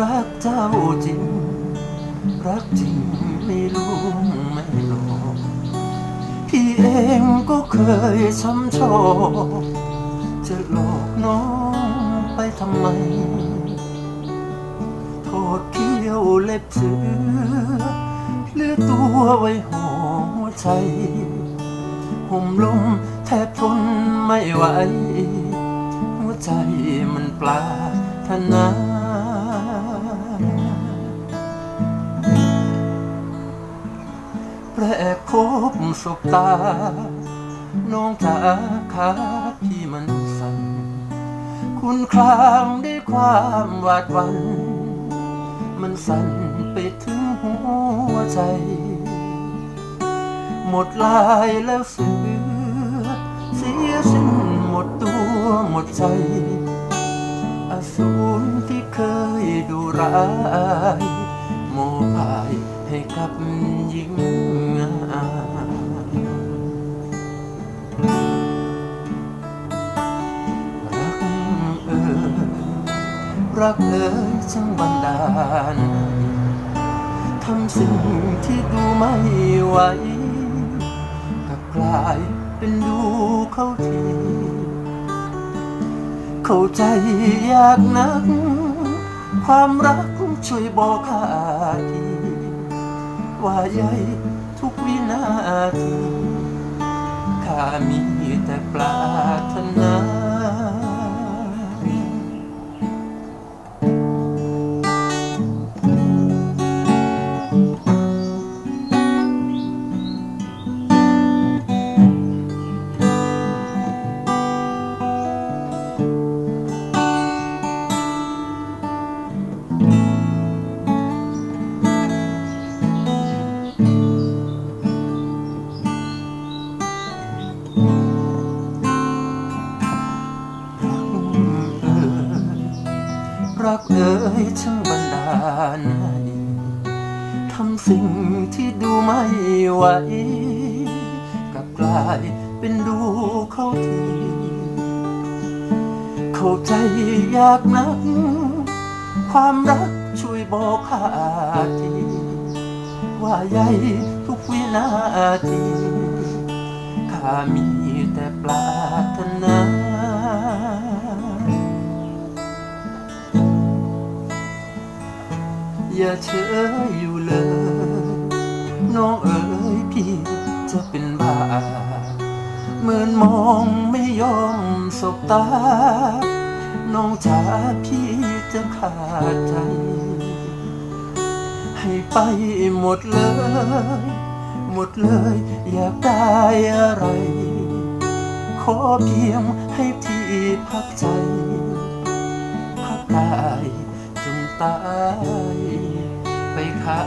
รักเจ้าจริง รักจริงไม่รู้ไม่หลอกพี่เองก็เคยช้ำชอกจะหลอกน้องไปทำไม โทษเขี้ยวเล็บเสือเหลือตัวไว้หัวใจห่มลมแทบทนไม่ไหว หัวใจมันปลาทนา แปรพบสบตา น้องจ๋าขาพี่มันสั่นคุณครางด้วยความหวาดหวันมันสั่นไปถึงหัวใจ หมดลายแล้วเสือเสียสิ้นหมดตัวหมดใจ อสูรที่เคยดูร้ายโมพายให้กับ รักเอ่ยช่างบันดาลทำสิ่งที่ดูไม่ไหวกับกลายเป็นดูเข้าที เข้าใจยากนัก ความรักช่วยบอกข้าทีว่าใหญ่ทุกวินาทีข้ามีแต่ปรารถนา รักเอ่ยช่างบันดาลทำสิ่งที่ดูไม่ไหวกลับกลายเป็นดูเขาทีเข้าใจยากนัก ความรักช่วยบอกข้าทีว่าใหญ่ทุกวินาทีข้ามีแต่ปรารถนา อย่าเฉยอยู่เลย น้องเอ๋ยพี่จะเป็นบ้าเหมือนมองไม่ยอมสบตา น้องจ๋าพี่จะขาดใจ ให้ไปหมดเลย หมดเลย อยากได้อะไร ขอเพียงให้พี่พักใจ พักกายจนตาย ไปข้า